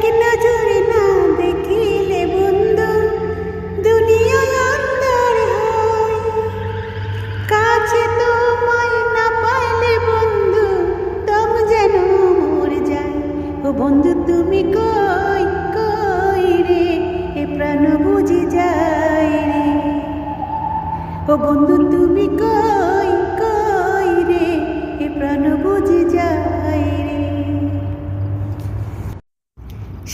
এক নজরে না দেখিলে বন্ধু বন্ধু দম যেন যায়। ও বন্ধু, তুমি কই কই রে? এ প্রাণ বুঝি যায় রে। ও বন্ধু, তুমি কই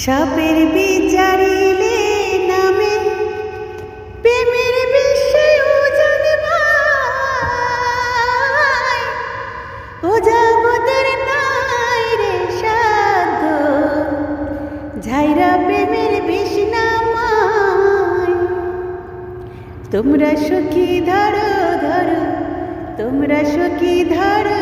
সাপের বিচারিলে নামে, প্রেমের বিষয় ও জানে ভাই। ও জগতের নাই রে সাধ্য, ঝাইরা প্রেমের বিষ নামায়। তোমরা সখী ধরো ধরো, তোমরা সখী ধরো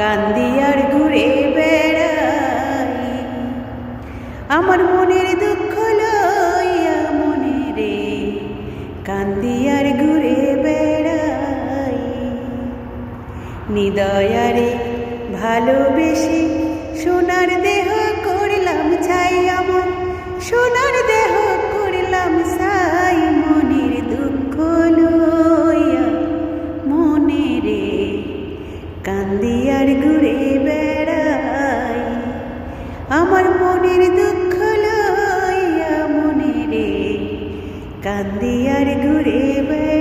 কান্দি আর ঘুরে বেড়াই। আমার মনের দুঃখ লইয়া মনে রে কান্দি আর ঘুরে বেড়াই। নিদয়ারে ভালোবেসে সোনার দেহ করলাম ছাই আমার, সোনার দেহ মনের দুঃখ লইয়া মনে রে। কান্দি ঘুরে বেড়া